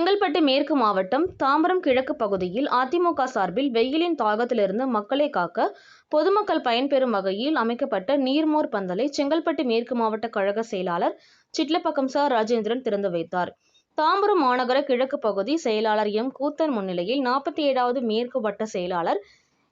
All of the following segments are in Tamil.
செங்கல்பட்டு மேற்கு மாவட்டம் தாம்பரம் கிழக்கு பகுதியில் அதிமுக சார்பில் வெயிலின் தாகத்திலிருந்து மக்களை காக்க பொதுமக்கள் பயன்பெறும் வகையில் அமைக்கப்பட்ட நீர்மோர் பந்தலை செங்கல்பட்டு மேற்கு மாவட்ட கழக செயலாளர் சிட்லப்பக்கம் ச ராஜேந்திரன் திறந்து வைத்தார். தாம்பரம் மாநகர கிழக்கு பகுதி செயலாளர் எம் கூத்தன் முன்னிலையில் நாற்பத்தி ஏழாவது மேற்கு வட்ட செயலாளர்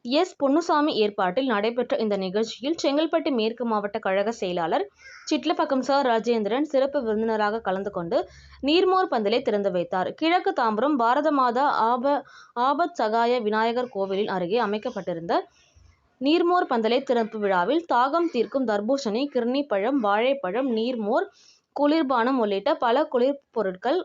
எஸ். பொன்னுசாமி ஏற்பாட்டில் நடைபெற்ற இந்த நிகழ்ச்சியில் செங்கல்பட்டு மேற்கு மாவட்ட கழக செயலாளர் சிட்லப்பக்கம் ச ராஜேந்திரன் சிறப்பு விருந்தினராக கலந்து கொண்டு நீர்மோர் பந்தலை திறந்து வைத்தார். கிழக்கு தாம்பரம் பாரத மாதா ஆப ஆபத் சகாய விநாயகர் கோவிலின் அருகே அமைக்கப்பட்டிருந்த நீர்மோர் பந்தலை திறப்பு விழாவில் தாகம் தீர்க்கும் தர்பூசணி கிர்னி பழம் வாழைப்பழம் நீர்மோர் குளிர்பானம் உள்ளிட்ட பல குளிர் பொருட்கள்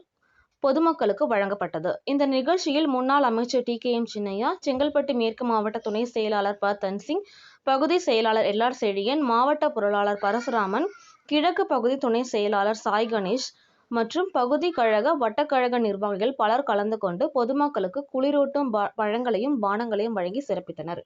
பொதுமக்களுக்கு வழங்கப்பட்டது. இந்த நிகழ்ச்சியில் முன்னாள் அமைச்சர் T. K. M. Chinnaiah Chengalpattu மேற்கு மாவட்ட துணை செயலாளர் ப. தன்சிங் பகுதி செயலாளர் எல்ஆர் செழியன் மாவட்ட பொருளாளர் பரசுராமன் கிழக்கு பகுதி துணை செயலாளர் சாய் கணேஷ் மற்றும் பகுதி கழக வட்டக்கழக நிர்வாகிகள் பலர் கலந்து கொண்டு பொதுமக்களுக்கு குளிரூட்டும் ப- பழங்களையும் பானங்களையும் வழங்கி சிறப்பித்தனர்.